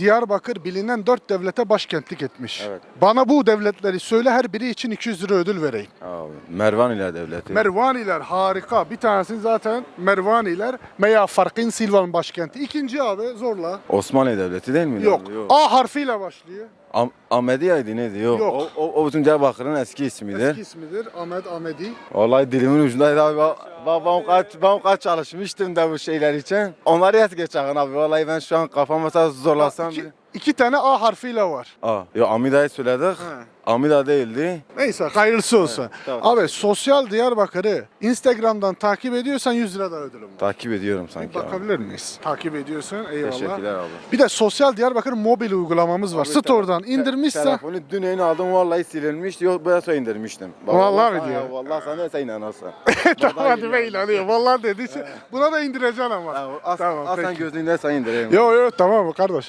Diyarbakır bilinen dört devlete başkentlik etmiş. Evet. Bana bu devletleri söyle her biri için 200 lira ödül vereyim. Abi, Mervaniler devleti. Mervaniler harika. Bir tanesi zaten Mervaniler. Meya Farkın Silvan başkenti. İkinci abi zorla. Osmanlı devleti değil mi? Yok. A harfiyle başlıyor. Am Ahmediya'ydı neydi? Yok. Yok. O, o, o bütün Diyarbakır'ın eski ismidir. Eski ismidir Ahmet Ahmedi. Vallahi dilimin ucundaydı abi. Ba- ba- Ben kaç, ben kaç çalışmıştım da bu şeyler için. Onları yet geçen abi. Vallahi ben şu an kafam mesela zorlasam. İki, iki tane A harfiyle var. Aa, yo Amida'yı söyledik. Amida değildi. Neyse hayırlısı olsun. tamam. Abi sosyal Diyarbakır'ı Instagram'dan takip ediyorsan 100 lira daha ödülüm var. Takip ediyorum Bir sanki abi. bakabilir miyiz? Takip ediyorsun eyvallah. Teşekkürler abi. Bir de Sosyal Diyarbakır mobil uygulamamız var. Abi, Store'dan te- indirmişsen Telefonu dün yeni aldım vallahi silinmişti. Yok ben sonra indirmiştim. Bak, Vallahi mi diyor? Vallahi sana sen inanırsan. tamam hadi be inanıyor. Vallahi dedi. Buna da indireceksin ama. As, Tamam, as sen peki. gözlüğünde sen indireyim. Yo yo tamam kardeş.